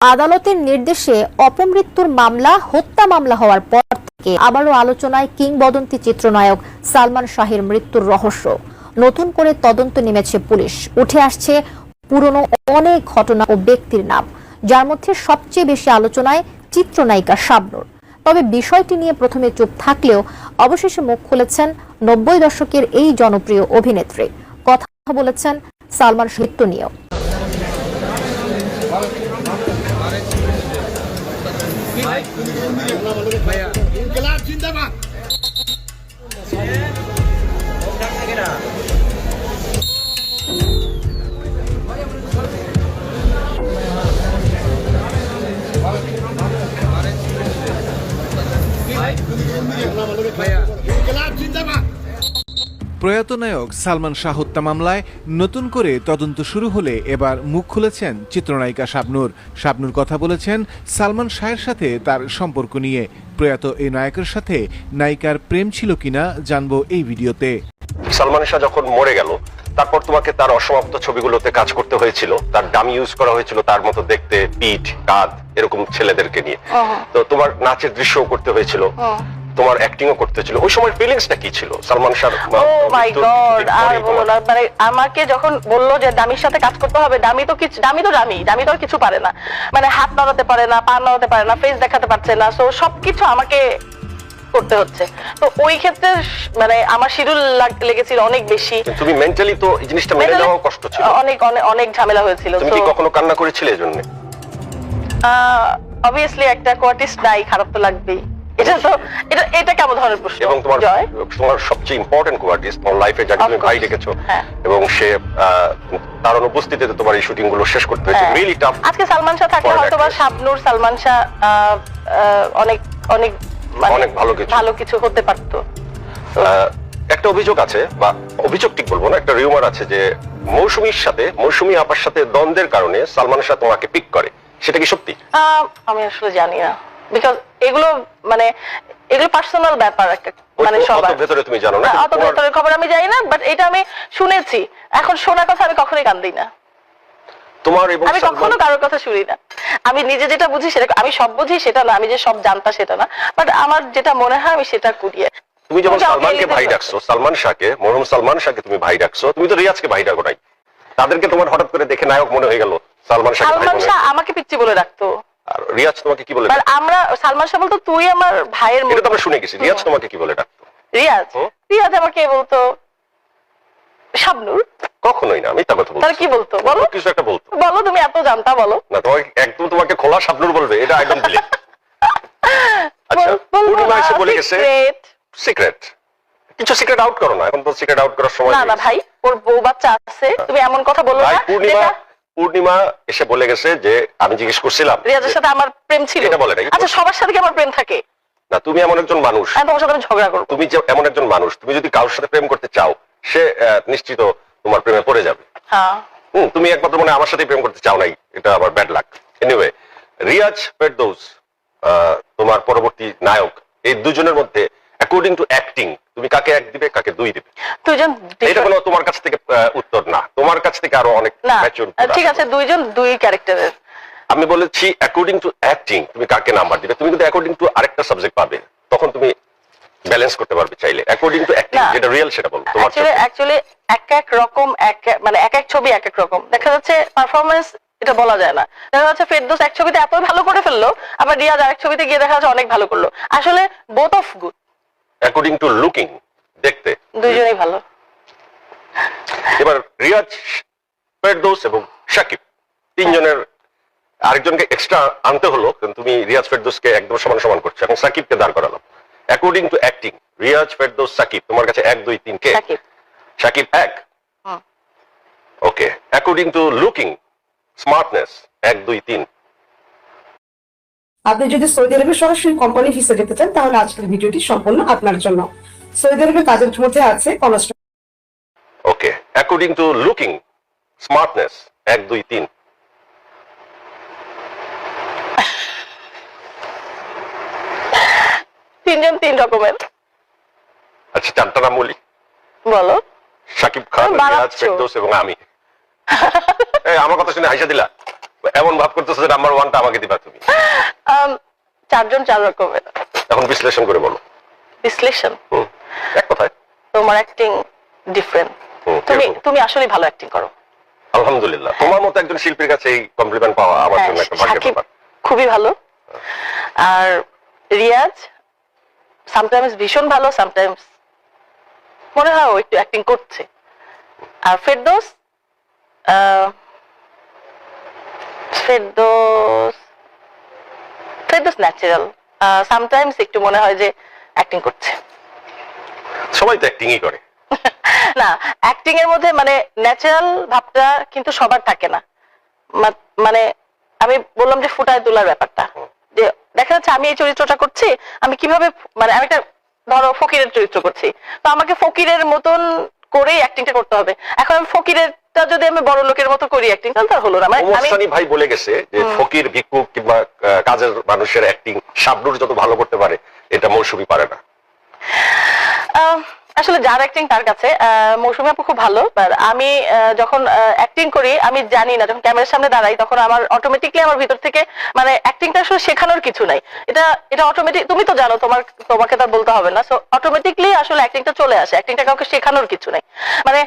আদালতের নির্দেশে অপমৃত্যুর মামলা, হত্যা মামলা হওয়ার পর থেকে আবারও আলোচনায় কিংবদন্তি চিত্রনায়ক সালমান শাহের মৃত্যুর রহস্য। নতুন করে তদন্ত নেমেছে পুলিশ। উঠে আসছে পুরনো অনেক ঘটনা ও ব্যক্তির নাম, যার মধ্যে সবচেয়ে বেশি আলোচনায় চিত্রনায়িকা শাবনুর। তবে বিষয়টি নিয়ে প্রথমে চুপ থাকলেও অবশেষে মুখ খুলেছেন নব্বই দশকের এই জনপ্রিয় অভিনেত্রী। কথা বলেছেন সালমান মৃত্যু নিয়েও। ইনকলাব জিন্দাবাদ। প্রয়াত নায়ক সালমান শাহ হত্যা মামলায় নতুন করে তদন্ত শুরু হলে এবার মুখ খুলেছেন চিত্রনায়িকা শাবনুর। শাবনুর কথা বলেছেন সালমান শাহের সাথে তার সম্পর্ক নিয়ে। প্রয়াত এই নায়কের সাথে নায়িকার প্রেম ছিল কিনা জানব এই ভিডিওতে। সালমান শাহ যখন মরে গেল তারপর তোমাকে তার অসমাপ্ত ছবিগুলোতে কাজ করতে হয়েছিল। তার ডামি ইউজ করা হয়েছিল তার মতো দেখতে পিঠ কাঁধ এরকম ছেলেদেরকে নিয়ে। তো তোমার নাচের দৃশ্যও করতে হয়েছিল। তোমার অ্যাক্টিংও করতে হয়েছিল ওই সময় ফিলিংসটা কি ছিল? Salman Shah oh my god আর বলো না মানে আমাকে যখন বলল যে দামির সাথে কাজ করতে হবে দামি তো কিছু দামি তো দামি দামি তো কিছু পারে না। মানে হাত নাড়াতে পারে না পা নাড়াতে পারে না ফেস দেখাতে পারছে না। সো সবকিছু আমাকে করতে হচ্ছে। তো ওই ক্ষেত্রে মানে আমার শিডিউল লেগেছিল অনেক বেশি। তুমি মেন্টালি তো এই জিনিসটা মেনে নেওয়া কষ্ট ছিল। অনেক অনেক অনেক ঝামেলা হয়েছিল তুমি কি কখনো কান্না করেছিলে এই জন্য? অবভিয়াসলি একটা কোয়ার্টিস্ট নাই খারাপ তো লাগবেই। এটা তো এটা এটা কেমন ধরনের প্রশ্ন এবং তোমার তোমার সবচেয়ে ইম্পর্টেন্ট কোয়ার্টিস্ট তোমার লাইফে যাকে তুমি ভাই রেখেছো হ্যাঁ। এবং সে তার অনুপস্থিতিতে তোমার এই শুটিংগুলো শেষ করতে হয়েছে হ্যাঁ। রিয়েলি টাফ আজকে সালমান শাহ থাকলে হয়তো বা. শাবনুর সালমান শাহ অনেক অনেক মানে অনেক ভালো কিছু। ভালো কিছু হতে পারতো একটা অভিযোগ আছে বা অভিযোগ ঠিক বলব না একটা রিউমার আছে যে মৌসুমীর সাথে মৌসুমী আপার সাথে দ্বন্দ্বের কারণে সালমান শাহ তোমাকে পিক করে সেটা কি সত্যি আমি আসলে জানি না বিকজ এগুলো মানে এগুলো পার্সোনাল ব্যাপার একটা মানে সবার। ভেতরে তুমি জানো না না, অত ভেতরের খবর আমি জানি না বাট এটা আমি শুনেছি। এখন শোনা কথা আমি কখনোই কান দিই না। তোমার এবং আমি কখনো কারোর কথা শুনি না। আমি নিজে যেটা বুঝি সেটা আমি সব বুঝি সেটা না আমি যে সব জানতা সেটা না। বাট আমার যেটা মনে হয় আমি সেটা কুড়িয়ে তুমি কাউকে সালমানকে ভাই ডাকছো সালমান শাহকে মরহুম সালমান শাহকে তুমি ভাই ডাকছো তুমি তো রিয়াজকে ভাই ডাকো নাই। তাদেরকে তোমার হঠাৎ করে দেখে নায়ক মনে হয়ে গেল সালমান শাহকে সালমান শাহ আমাকে পিচ্ছি বলে রাখতো আর রিয়াজ তোমাকে কি বলে আমরা সালমান শাহ বলতো তুই আমার ভাইয়ের এটা তো আমরা শুনে গেছি। রিয়াজ তোমাকে কি বলে ডাকতো? রিয়াজ? রিয়াজ আমাকে বলতো শাবনুর কখনোই না আমি তা কথা বলছি। কি বলতো? বলো। কিছু একটা বলতো। বলো তুমি এত জানতা বলো। না তোমাকে একদম তোমাকে খোলা স্বপ্নুর বলবে এটা আই ডোন্ট বিলিভ আচ্ছা পূর্ণিমা এসে বলে গেছে। সিক্রেট কিছু সিক্রেট আউট করো না এখন তো সিক্রেট আউট করার সময় না না ভাই ওর বউ বাচ্চা আছে তুমি এমন কথা বলো না পূর্ণিমা যেটা পূর্ণিমা এসে বলে গেছে যে আমি জিজ্ঞেস করছিলাম। রিয়াজের সাথে আমার প্রেম ছিল। এটা বলে নাই। আচ্ছা সবার সাথে কি আমার প্রেম থাকে? না তুমি এমন একজন মানুষ। আমি তোমার সাথে ঝগড়া করব। তুমি যে এমন একজন মানুষ তুমি যদি কারোর সাথে প্রেম করতে চাও সে নিশ্চিত তোমার প্রেমে পড়ে যাবে। হ্যাঁ। হুম, তুমি একমাত্র মানে আমার সাথে প্রেম করতে চাও নাই এটা আবার bad luck anyway Riaz Ferdous তোমার পরবর্তী নায়ক এই দুজনের মধ্যে অ্যাকর্ডিং টু অ্যাক্টিং তুমি কাকে এক দিবে কাকে দুই দিবে? দুইজন এটা কোনো তোমার কাছ থেকে উত্তর না। তোমার কাছ থেকে আরও অনেক ম্যাচিউর ঠিক আছে দুইজন দুই ক্যারেক্টারের আমি বলেছি অ্যাকর্ডিং টু অ্যাক্টিং তুমি কাকে নাম্বার দিবে? তুমি কিন্তু অ্যাকর্ডিং টু আরেকটা সাবজেক্ট পাবে তখন তুমি ব্যালেন্স করতে পারবে চাইলে। অ্যাকর্ডিং টু অ্যাক্টিং যেটা রিয়েল সেটা বলো তোমার অ্যাকচুয়ালি অ্যাকচুয়ালি এক এক রকম এক এক- মানে এক এক ছবি এক এক রকম। দেখা যাচ্ছে পারফরমেন্স এটা বলা যায় না। দেখা যাচ্ছে ফেরদোস এক ছবিতে এত ভালো করে ফেলল আবার রিয়াজ আরেক ছবিতে গিয়ে দেখা যাচ্ছে অনেক ভালো করল। আসলে both of good according to looking দেখতে। দুইজনেই ভালো। এবার রিয়াজ ফেরদৌস এবং শাকিব তিনজনের আরেকজনকে এক্সট্রা আনতে হলো কিন্তু তুমি রিয়াজ ফেরদৌসকে একদম সমান সমান করছ এবং সাকিবকে দাঁড় করালাম। According to acting Riaz Ferdous Shakib তোমার কাছে এক দুই তিন কে? সাকিব। সাকিব এক? Okay according to looking smartness এক দুই তিন। আপনি যদি সৌদি আরবে সরাসরি কোম্পানি ভিসা যেতে চান তাহলে আজকের ভিডিওটি সম্পূর্ণ আপনার জন্য। সৌদি আরবের কাজের মধ্যে আছে construction okay according to looking smartness এক দুই তিন। তিনজন তিন রকমের। আচ্ছা চারটা নাম বলি। বলো। সাকিব খান ফেরদৌস এবং আমি। আমার কথা শুনে হাইসা দিলা। এমন ভাব করতেছো যে নাম্বার ওয়ানটা আমাকে দিবা তুমি। চারজন চার রকমের। এখন বিশ্লেষণ করে বলো। বিশ্লেষণ? এক কথায়। তোমার অ্যাক্টিং ডিফারেন্ট তুমি তুমি আসলে ভালো অ্যাক্টিং করো। আলহামদুলিল্লাহ। তোমার মতো একজন শিল্পীর কাছে এই কমপ্লিমেন্ট পাওয়া আমার হ্যাঁ, জন্য একটা ভাগ্যের ব্যাপার। খুবই ভালো। আর রিয়াজ সামটাইমস ভীষণ ভালো সামটাইমস মনে হয় ও একটু অ্যাক্টিং করছে। আর ফেরদোস আহ, ফেরদোস ফেরদোস ন্যাচারাল সামটাইমস একটু মনে হয় যে অ্যাক্টিং করছে। সবাই তো অ্যাক্টিংই করে। না অ্যাক্টিং এর মধ্যে মানে ন্যাচারাল ভাবটা কিন্তু সবার থাকে না। মানে আমি বললাম যে ফুটায় তোলার ব্যাপারটা। যে দেখা যাচ্ছে আমি এই চরিত্রটা করছি আমি কীভাবে মানে আমি একটা ধরো ফকিরের চরিত্র করছি। তো আমাকে ফকিরের মতন করেই অ্যাক্টিংটা করতে হবে। এখন আমি ফকিরেরটা যদি আমি বড় লোকের মতো করি অ্যাক্টিং তাহলে তার হলো না। মানে ভাই বলে গেছে যে ফকির ভিক্ষু কিংবা কাজের মানুষের অ্যাক্টিং শাবনুর যত ভালো করতে পারে এটা মৌসুমী পারে না। আহ, আসলে যার অ্যাক্টিং তার কাছে মৌসুমী আপু খুব ভালো আমি যখন অ্যাক্টিং করি, আমি জানি না, যখন ক্যামেরার সামনে দাঁড়াই, তখন আমার অটোমেটিকলি আমার ভিতর থেকে মানে অ্যাক্টিংটা আসলে শেখানোর কিছু নাই। এটা এটা অটোমেটিক তুমি তো জানো, তোমার, তোমাকে তার বলতে হবে না সো অটোমেটিকলি আসলে অ্যাক্টিংটা চলে আসে অ্যাক্টিংটা কাউকে শেখানোর কিছু নাই। মানে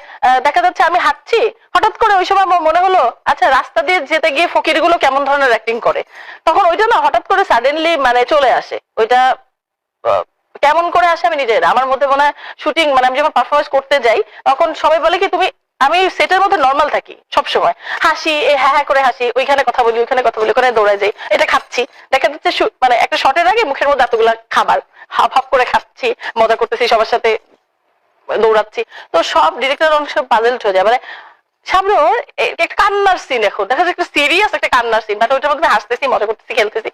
দেখা যাচ্ছে আমি হাঁটছি, হঠাৎ করে ওই সময় আমার মনে হলো আচ্ছা রাস্তা দিয়ে যেতে গিয়ে ফকিরগুলো কেমন ধরনের অ্যাক্টিং করে? তখন ওইটা না, হঠাৎ করে সাডেনলি মানে চলে আসে, ওইটা কেমন করে আসে আমি নিজে আমার মধ্যে মনে হয় শুটিং মানে আমি যখন পারফরমেন্স করতে যাই, তখন সবাই বলে কি, তুমি, আমি সেটের মধ্যে নর্মাল থাকি সব সময় হাসি, এ হ্যাঁ হ্যাঁ করে হাসি, ওইখানে কথা বলি, ওইখানে কথা বলি, ওখানে দৌড়ায় যাই, এটা খাচ্ছি। দেখা যাচ্ছে মানে একটা শটের আগে মুখের মধ্যে এতগুলা খাবার, হাফ হাফ করে খাচ্ছি, মজা করতেছি সবার সাথে, দৌড়াচ্ছি। তো সব ডিরেক্টর অনেক সময় পাজেল হয়ে যায়। মানে সামনের একটা কান্নার সিন এখন দেখা যাচ্ছে একটা সিরিয়াস একটা কান্নার সিন বাট ওইটার মধ্যে আমি হাসতেছি মজা করতেছি খেলতেছি।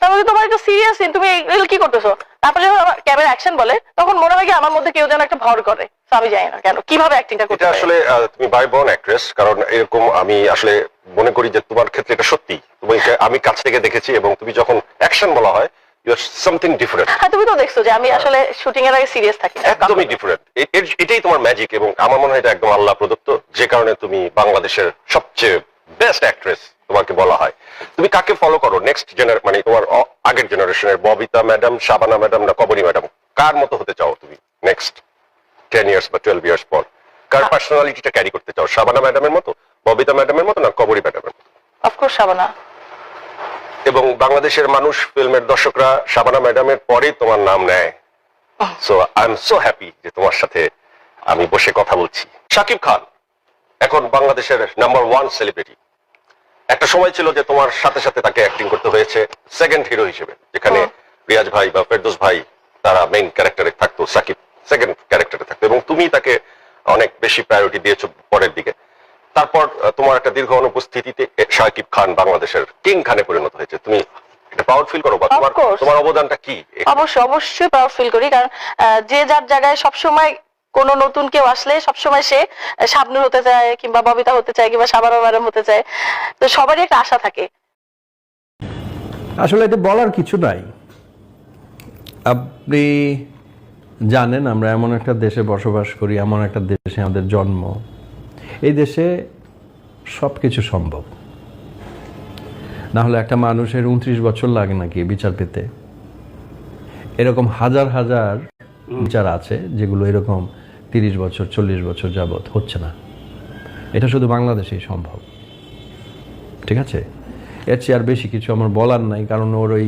তারপরে তোমার একটা সিরিয়াস সিন তুমি এগুলো কি করতেছো? তারপরে যখন ক্যামেরা অ্যাকশন বলে তখন মনে হয় কি আমার মধ্যে কেউ যেন একটা ভর করে। তো আমি জানি না কেন কীভাবে অ্যাক্টিংটা করতে এটা আসলে তুমি বাই বর্ন অ্যাক্ট্রেস কারণ এরকম আমি আসলে মনে করি যে তোমার ক্ষেত্রে এটা সত্যি। তুমি আমি কাছ থেকে দেখেছি এবং তুমি যখন অ্যাকশন বলা হয় ইউ আর সামথিং ডিফারেন্ট হ্যাঁ তুমি তো দেখছ যে আমি আসলে শুটিং এর আগে সিরিয়াস থাকি একদমই ডিফারেন্ট এটাই তোমার ম্যাজিক এবং আমার মনে হয় এটা একদম আল্লাহ প্রদত্ত যে কারণে তুমি বাংলাদেশের সবচেয়ে বেস্ট অ্যাক্ট্রেস তোমাকে বলা হয়। তুমি কাকে ফলো করো? নেক্সট জেনার মানে তোমার আগের জেনারেশনের ববিতা ম্যাডাম শাবানা ম্যাডাম না কবরী ম্যাডাম কার মতো হতে চাও তুমি নেক্সট টেন ইয়ার্স বা টুয়েলভ ইয়ার্স পর? কার পার্সোনালিটিটা ক্যারি করতে চাও? শাবানা ম্যাডামের মতো ববিতা ম্যাডামের মতো না কবরী ম্যাডামের মতো? Of course Shabana. এবং বাংলাদেশের মানুষ ফিল্মের দর্শকরা শাবানা ম্যাডামের পরেই তোমার নাম নেয়। So I am so happy যে তোমার সাথে আমি বসে কথা বলছি। শাকিব খান এখন বাংলাদেশের নাম্বার ওয়ান সেলিব্রিটি একটা সময় ছিল যে তোমার সাথে সাথে তাকে অ্যাক্টিং করতে হয়েছে সেকেন্ড হিরো হিসেবে যেখানে রিয়াজ ভাই বা ফেরদোস ভাই তারা মেইন ক্যারেক্টারে থাকতো সাকিব সেকেন্ড ক্যারেক্টারে থাকতো এবং তুমি তাকে অনেক বেশি প্রায়োরিটি দিয়েছ পরের দিকে। তারপর তোমার একটা দীর্ঘ অনুপস্থিতিতে শাকিব খান বাংলাদেশের কিং খানে পরিণত হয়েছে। তুমি প্রাউড ফিল করো বা তোমার তোমার অবদানটা কি? অবশ্যই অবশ্যই প্রাউড ফিল করি কারণ যে যার জায়গায় সবসময় কোন নতুন কেউ আসলে সবসময় সে আহ, হতে চায় কিংবা ববিতা হতে চায় কিংবা সাবানা ম্যাডাম হতে চায়। তো সবারই একটা আশা থাকে। আসলে এটা বলার কিছু নাই। আপনি জানেন আমরা এমন একটা দেশে বসবাস করি এমন একটা দেশে আমাদের জন্ম। এই দেশে সব কিছু সম্ভব। না হলে একটা মানুষের উনত্রিশ বছর লাগে নাকি বিচার পেতে? এরকম হাজার হাজার বিচার আছে যেগুলো এরকম তিরিশ বছর, চল্লিশ বছর যাবৎ হচ্ছে না। এটা শুধু বাংলাদেশেই সম্ভব। ঠিক আছে? এর চেয়ে আর বেশি কিছু আমার বলার নাই, কারণ ওর ওই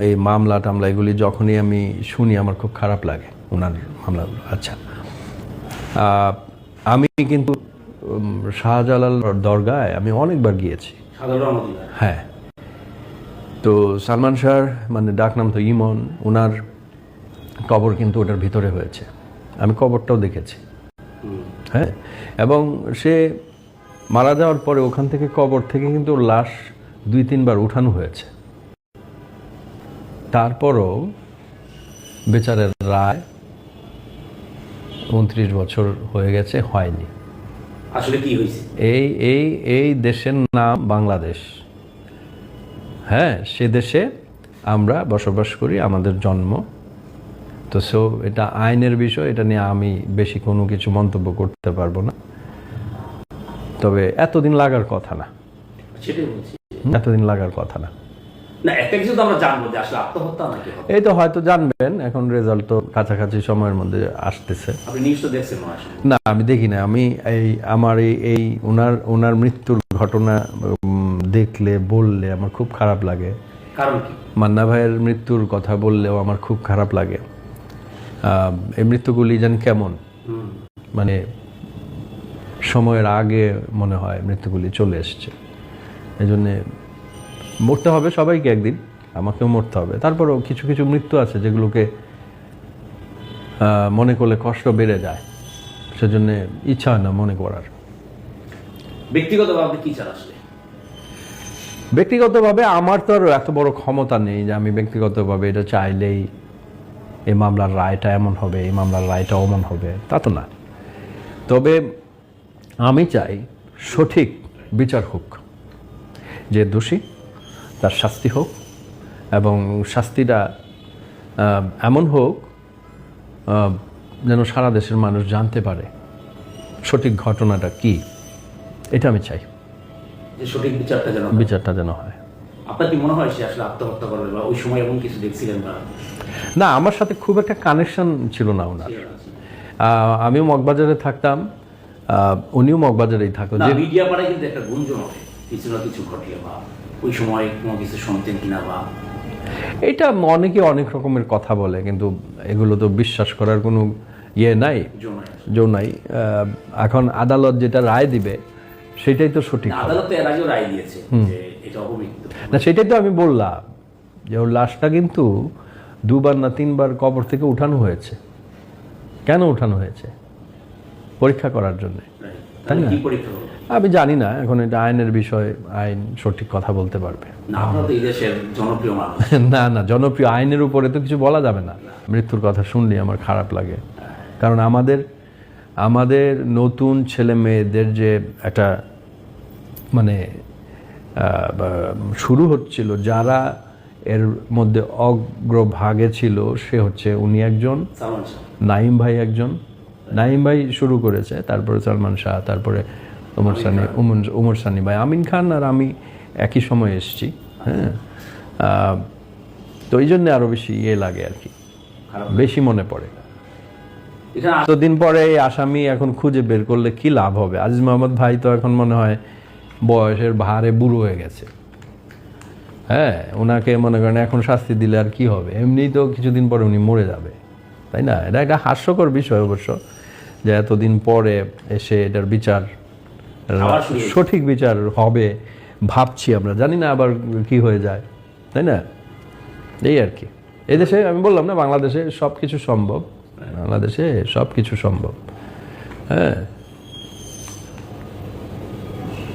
এই মামলা টামলা এগুলি যখনই আমি শুনি আমার খুব খারাপ লাগে ওনার মামলাগুলো। আচ্ছা। আমি কিন্তু শাহজালাল দরগায় আমি অনেকবার গিয়েছি। হ্যাঁ। তো সালমান শাহর মানে ডাকনাম তো ইমন ওনার কবর কিন্তু ওটার ভিতরে হয়েছে। আমি কবরটাও দেখেছি। হ্যাঁ এবং সে মারা যাওয়ার পরে ওখান থেকে কবর থেকে কিন্তু ওর লাশ দুই তিনবার উঠানো হয়েছে। তারপরও বেচারের রায় উনত্রিশ বছর হয়ে গেছে হয়নি। আসলে কি হয়েছে? এই এই এই দেশের নাম বাংলাদেশ। হ্যাঁ সে দেশে আমরা বসবাস করি আমাদের জন্ম। তো সো এটা আইনের বিষয় এটা নিয়ে আমি বেশি কোনো কিছু মন্তব্য করতে পারব না। তবে এতদিন লাগার কথা না। এতদিন লাগার কথা না। না একটা কিছু তো আমরা জানব যে আসলে আত্মহত্যা নাকি এই তো হয়তো জানবেন এখন রেজাল্ট তো কাছাকাছি সময়ের মধ্যে আসতেছে। আপনি নিউজ তো দেখছেন না আমি দেখি না আমি এই আমার এই এই ওনার ওনার মৃত্যুর ঘটনা দেখলে বললে আমার খুব খারাপ লাগে। কারণ কি? মান্না ভাইয়ের মৃত্যুর কথা বললেও আমার খুব খারাপ লাগে। আহ, এই মৃত্যুগুলি যেন কেমন? মানে সময়ের আগে মনে হয় মৃত্যুগুলি চলে এসছে। এই জন্যে মরতে হবে সবাইকে একদিন আমাকেও মরতে হবে। তারপরেও কিছু কিছু মৃত্যু আছে যেগুলোকে মনে করলে কষ্ট বেড়ে যায়। সেজন্য ইচ্ছা হয় না মনে করার। ব্যক্তিগতভাবে কি চান আসলে? ব্যক্তিগতভাবে আমার তো আর এত বড় ক্ষমতা নেই যে আমি ব্যক্তিগতভাবে এটা চাইলেই এই মামলার রায়টা এমন হবে এই মামলার রায়টা অমন হবে তা তো না। তবে আমি চাই সঠিক বিচার হোক যে দোষী তার শাস্তি হোক এবং শাস্তিটা এমন হোক যেন সারা দেশের মানুষ জানতে পারে সঠিক ঘটনাটা কি। এটা আমি চাই। সঠিক বিচারটা যেন হয়। বিচারটা যেন হয়। আপনার কি মনে হয় সে আসলে আত্মহত্যা করবে বা ওই সময় এমন কিছু দেখছিলেন না আমার সাথে খুব একটা কানেকশন ছিল না ওনার। আমিও মগবাজারে থাকতাম। উনিও মগবাজারেই থাকতো যে মিডিয়া পাড়ায় কিন্তু একটা গুঞ্জন কিছু না কিছু ঘটলে বা ওই সময় কোনো কিছু শুনতেন কিনা বা এটা অনেকে অনেক রকমের কথা বলে কিন্তু এগুলো তো বিশ্বাস করার কোনো ইয়ে নাই জো নাই। এখন আদালত যেটা রায় দিবে সেটাই তো সঠিক। আদালত এর আগেও রায় দিয়েছে যে এটা অপমৃত্যু না সেটাই তো আমি বললাম যে ওর লাশটা কিন্তু দুবার না তিনবার কবর থেকে উঠানো হয়েছে। কেন উঠানো হয়েছে? পরীক্ষা করার জন্য। তাহলে না? আমি জানি না এখন এটা আইনের বিষয় আইন সঠিক কথা বলতে পারবে। না না জনপ্রিয় আইনের উপরে তো কিছু বলা যাবে না। মৃত্যুর কথা শুনলে আমার খারাপ লাগে। কারণ আমাদের আমাদের নতুন ছেলে মেয়েদের যে একটা মানে শুরু হচ্ছিল যারা এর মধ্যে অগ্রভাগে ছিল সে হচ্ছে উনি একজন নাইম ভাই একজন। নাইম ভাই শুরু করেছে তারপরে সালমান শাহ তারপরে উমর সানি উমর উমর সানি ভাই আমিন খান আর আমি একই সময় এসেছি হ্যাঁ? তো এই জন্য আরও বেশি ইয়ে লাগে আর কি। বেশি মনে পড়ে। এতদিন পরে এই আসামি এখন খুঁজে বের করলে কি লাভ হবে? আজিজ মোহাম্মদ ভাই তো এখন মনে হয় বয়সের ভারে বুড়ো হয়ে গেছে। হ্যাঁ ওনাকে মনে করেন এখন শাস্তি দিলে আর কি হবে? এমনিই তো কিছুদিন পরে উনি মরে যাবে তাই না? এটা একটা হাস্যকর বিষয় অবশ্য যে এতদিন পরে এসে এটার বিচার। সঠিক বিচার হবে ভাবছি আমরা। জানি না আবার কি হয়ে যায় তাই না? এই আর কি। এদেশে আমি বললাম না বাংলাদেশে সব কিছু সম্ভব। বাংলাদেশে সব কিছু সম্ভব। হ্যাঁ।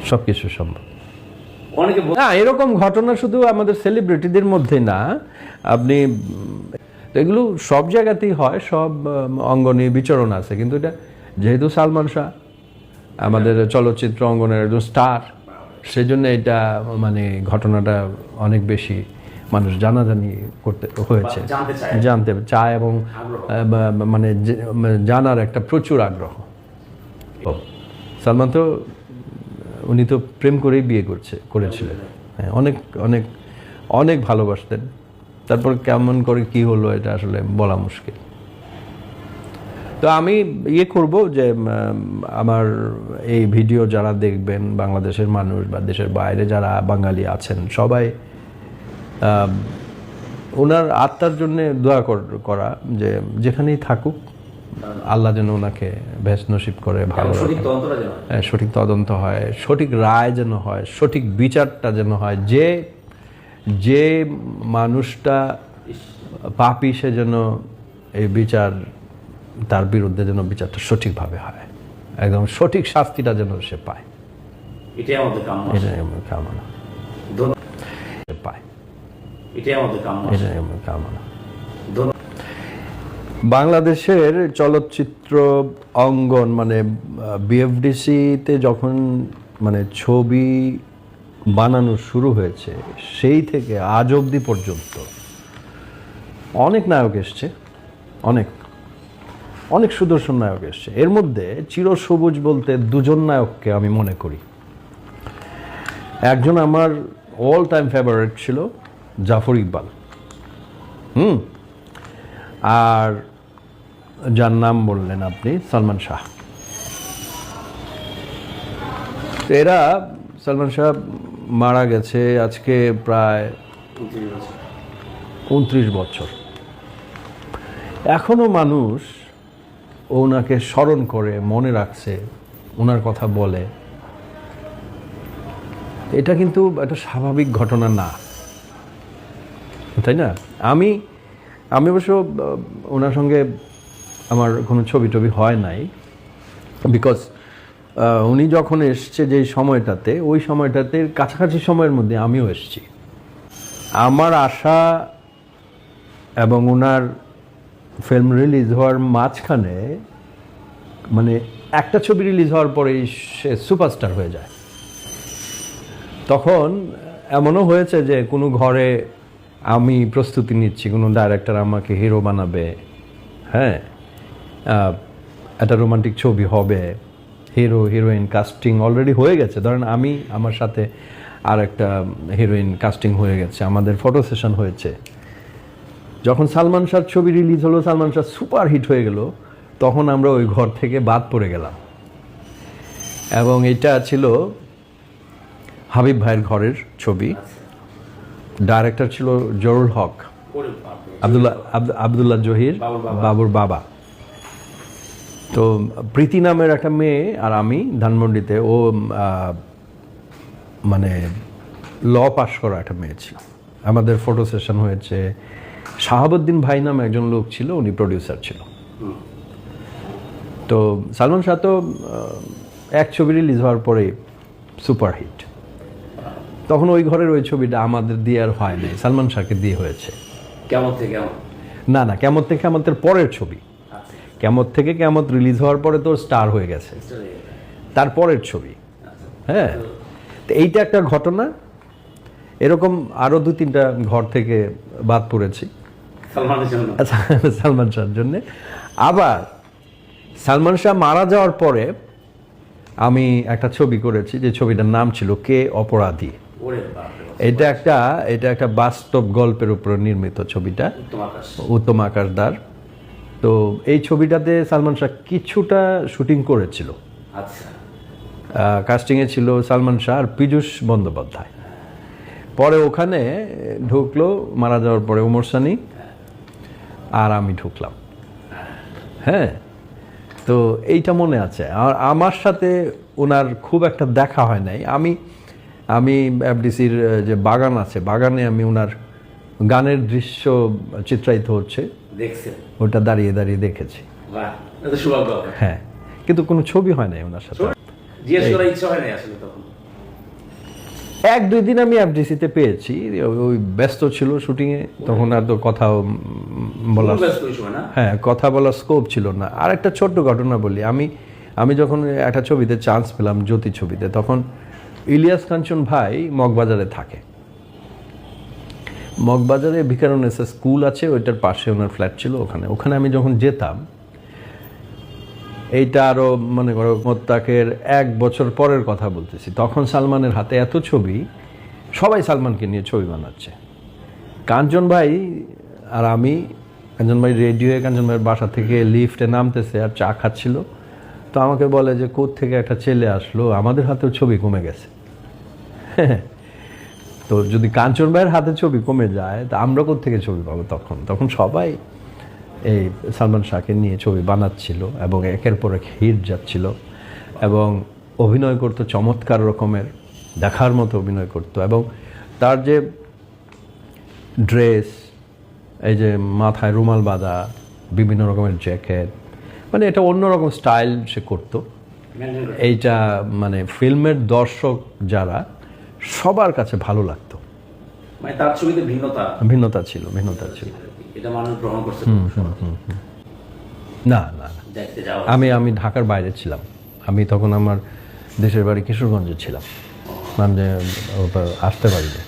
সব কিছু সম্ভব। অনেকে না এরকম ঘটনা শুধু আমাদের সেলিব্রিটিদের মধ্যে না। আপনি এগুলো সব জায়গাতেই হয় সব অঙ্গনে বিচরণ আছে। কিন্তু এটা যেহেতু সালমান শাহ আমাদের চলচ্চিত্র অঙ্গনের একজন স্টার সেজন্য এটা মানে ঘটনাটা অনেক বেশি মানুষ জানাজানি করতে হয়েছে। জানতে চায়। এবং মানে মানে জানার একটা প্রচুর আগ্রহ। ও, সালমান তো উনি তো প্রেম করেই বিয়ে করছে করেছিলেন। হ্যাঁ অনেক অনেক অনেক ভালোবাসতেন। তারপর কেমন করে কি হলো এটা আসলে বলা মুশকিল। তো আমি ইয়ে করব যে আমার এই ভিডিও যারা দেখবেন বাংলাদেশের মানুষ বা দেশের বাইরে যারা বাঙালি আছেন সবাই ওনার আত্মার জন্য দোয়া কর- করা যে যেখানেই থাকুক আল্লাহ যেন ওনাকে ভেস নসিব করে ভালো। হ্যাঁ, সঠিক তদন্ত হয় সঠিক রায় যেন হয় সঠিক বিচারটা যেন হয় যে যে মানুষটা পাপি সে যেন এই বিচার তার বিরুদ্ধে যেন বিচারটা সঠিকভাবে হয়। একদম সঠিক শাস্তিটা যেন সে পায়। এটাই আমাদের কাম্য। এটাই আমার কামনা পায়। এটাই আমাদের কাম্য। এটাই আমার কামনা বাংলাদেশের চলচ্চিত্র অঙ্গন মানে বিএফডিসিতে যখন মানে ছবি বানানো শুরু হয়েছে সেই থেকে আজ অবধি পর্যন্ত অনেক নায়ক এসছে অনেক। অনেক সুদর্শন নায়ক এসছে। এর মধ্যে চিরসবুজ বলতে দুজন নায়ককে আমি মনে করি। একজন আমার অল টাইম ফেভারিট ছিল জাফর ইকবাল। হুম? আর যার নাম বললেন আপনি সালমান শাহ। এরা সালমান শাহ মারা গেছে আজকে প্রায় উনত্রিশ বছর। উনত্রিশ বছর। মানুষ ওনাকে স্মরণ করে, মনে রাখছে, ওনার কথা বলে। এটা কিন্তু একটা স্বাভাবিক ঘটনা না। তাই না? আমি আমি অবশ্য ওনার সঙ্গে আমার কোনো ছবি টবি হয় নাই। বিকজ উনি যখন এসছে যে সময়টাতে, ওই সময়টাতে কাছাকাছি সময়ের মধ্যে আমিও এসেছি। আমার আশা এবং ওনার ফিল্ম রিলিজ হওয়ার মাঝখানে মানে একটা ছবি রিলিজ হওয়ার পরেই সে সুপারস্টার হয়ে যায়। তখন এমনও হয়েছে যে কোনো ঘরে আমি প্রস্তুতি নিচ্ছি, কোনো ডাইরেক্টর আমাকে হিরো বানাবে হ্যাঁ? একটা রোমান্টিক ছবি হবে হিরো হিরোইন কাস্টিং অলরেডি হয়ে গেছে। ধরেন আমি, আমার সাথে আর একটা হিরোইন কাস্টিং হয়ে গেছে, আমাদের ফটো সেশন হয়েছে। যখন সালমান শাহ ছবি রিলিজ হলো সালমান শাহ সুপার হিট হয়ে গেল তখন আমরা ওই ঘর থেকে বাদ পড়ে গেলাম। এবং এটা ছিল হাবিব ভাইয়ের ঘরের ছবি। ডাইরেক্টর ছিল জরুল হক আবদুল্লাহ আবদুল্লাহ জহির বাবুর বাবা। তো প্রীতি নামের একটা মেয়ে আর আমি ধানমন্ডিতে ও মানে ল পাস করা একটা মেয়ে ছিল। আমাদের ফটো সেশন হয়েছে শাহাবুদ্দিন ভাই নামে একজন লোক ছিল উনি প্রডিউসার ছিল। তো সালমান শাহ তো এক ছবি রিলিজ হওয়ার পরে সুপার হিট তখন ওই ঘরের ওই ছবিটা আমাদের দিয়ে আর হয় নাই সালমান শাহকে দিয়ে হয়েছে। কেমন থেকে কেমন? না না কেমন থেকে কেমতের পরের ছবি। আচ্ছা। কেমত থেকে কেমত রিলিজ হওয়ার পরে তো স্টার হয়ে গেছে। চলে গেল। তারপরের ছবি। হ্যাঁ। তো এইটা একটা ঘটনা এরকম আরও দু তিনটা ঘর থেকে বাদ পড়েছি। আচ্ছা, সালমান শাহর জন্যে। আবার সালমান শাহ মারা যাওয়ার পরে আমি একটা ছবি করেছি যে ছবিটার নাম ছিল কে অপরাধী। এটা একটা এটা একটা বাস্তব গল্পের উপর নির্মিত ছবিটা। উত্তম আকাশ। উত্তম আকাশদার। তো এই ছবিটাতে সালমান শাহ কিছুটা শুটিং করেছিল। আচ্ছা। কাস্টিংয়ে ছিল সালমান শাহ আর পীযূষ বন্দ্যোপাধ্যায়। পরে ওখানে ঢুকলো মারা যাওয়ার পরে ওমর সানি আর আমি ঢুকলাম। হ্যাঁ? তো এইটা মনে আছে। আর আমার সাথে ওনার খুব একটা দেখা হয় নাই। আমি আমি এফডিসির যে বাগান আছে বাগানে আমি ওনার গানের দৃশ্য চিত্রায়িত হচ্ছে। ওটা দাঁড়িয়ে দাঁড়িয়ে দেখেছি। হ্যাঁ কিন্তু কোনো ছবি হয় নাই ওনার সাথে। জিজ্ঞেস করার ইচ্ছা হয় না আসলে তখন? এক দুই দিন আমি এফডিসিতে পেয়েছি ওই- ব্যস্ত ছিল শুটিংয়ে তখন আর তো কথা বলা হ্যাঁ কথা বলার স্কোপ ছিল না। আর একটা ছোট্ট ঘটনা বলি আমি আমি যখন একটা ছবিতে চান্স পেলাম জ্যোতি ছবিতে তখন ইলিয়াস কাঞ্চন ভাই মগবাজারে থাকে। মগবাজারে ভিকারুনেসা স্কুল আছে ওইটার পাশে ওনার ফ্ল্যাট ছিল ওখানে। ওখানে আমি যখন যেতাম এইটা আরও মনে করো, মোত্তাকের এক বছর পরের কথা বলতেছি। তখন সালমানের হাতে এত ছবি, সবাই সালমানকে নিয়ে ছবি বানাচ্ছে। কাঞ্চন ভাই আর আমি, কাঞ্চন ভাই রেডি হয়ে কাঞ্চন ভাইয়ের বাসা থেকে লিফটে নামতেছে আর চা খাচ্ছিল। তো আমাকে বলে যে কোথ থেকে একটা ছেলে আসলো? আমাদের হাতেও ছবি কমে গেছে। তো যদি কাঞ্চন ভাইয়ের হাতে ছবি কমে যায়, তা আমরা থেকে ছবি পাবো তখন? তখন সবাই এই সালমান শাহকে নিয়ে ছবি বানাচ্ছিল এবং একের পর এক হিট যাচ্ছিল এবং অভিনয় করতো চমৎকার রকমের দেখার মতো অভিনয় করতো এবং তার যে ড্রেস এই যে মাথায় রুমাল বাঁধা বিভিন্ন রকমের জ্যাকেট মানে এটা অন্যরকম স্টাইল সে করতো। এইটা মানে ফিল্মের দর্শক যারা সবার কাছে ভালো লাগতো। মানে ভিন্নতা। ভিন্নতা ছিল ভিন্নতা ছিল। এটা মানুষ গ্রহণ করছে না না আমি আমি ঢাকার বাইরে ছিলাম। আমি তখন আমার দেশের বাড়ি কিশোরগঞ্জে ছিলাম। মানে আসতে পারিনি।